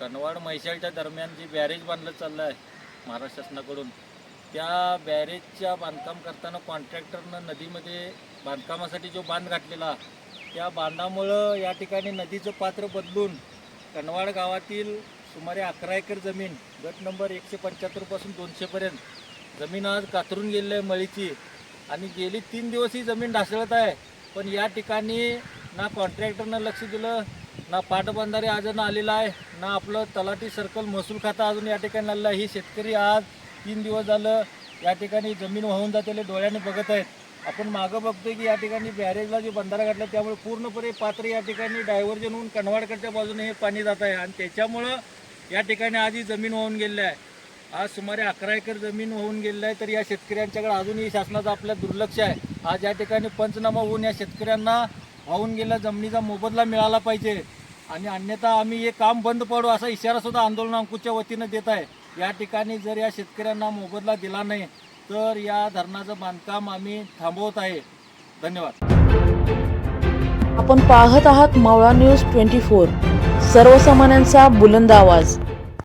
कनवाड म्हैसाळच्या दरम्यान जी बॅरेज बांधलं चाललं आहे महाराष्ट्र शासनाकडून त्या बॅरेजच्या बांधकाम करताना कॉन्ट्रॅक्टरनं नदीमध्ये बांधकामासाठी जो बांध घातलेला त्या बांधामुळं या ठिकाणी नदीचं पात्र बदलून कनवाड गावातील सुमारे अकरा एकर जमीन गट नंबर एकशे पंच्याहत्तरपासून दोनशेपर्यंत जमीन आज कातरून गेलेली आहे मळीची. आणि गेली तीन दिवस ही जमीन ढासळत आहे. पण या ठिकाणी ना कॉन्ट्रॅक्टरनं लक्ष दिलं ना पाटबंधारे अजून आलेला आहे ना आपलं तलाठी सर्कल महसूल खातं अजून या ठिकाणी आलेलं आहे. ही शेतकरी आज तीन दिवस झालं या ठिकाणी जमीन वाहून जातेले डोळ्याने बघत आहेत. आपण मागं बघतोय की या ठिकाणी बॅरेजला जे बंधारा घातला त्यामुळे पूर्णपणे पात्र या ठिकाणी डायव्हर्जन होऊन कणवाडकडच्या बाजूने हे पाणी जात आहे. आणि त्याच्यामुळं या ठिकाणी आज ही जमीन वाहून गेलेली आहे. आज सुमारे अकरा एकर जमीन होऊन गेलेली आहे. तर या शेतकऱ्यांच्याकडे अजूनही शासनाचं आपल्या दुर्लक्ष आहे. आज या ठिकाणी पंचनामा होऊन या शेतकऱ्यांना वाहून गेलेल्या जमिनीचा मोबदला मिळाला पाहिजे. आणि अन्यथा आम्ही हे काम बंद पडू असा इशारा सुद्धा आंदोलन अंकुशच्या वतीनं देत आहे. या ठिकाणी जर या शेतकऱ्यांना मोबदला दिला नाही तर या धरणाचं बांधकाम आम्ही थांबवत आहे. धन्यवाद. आपण पाहत आहात मावळा न्यूज ट्वेंटी फोर. सर्वसामान्यांचा बुलंद आवाज.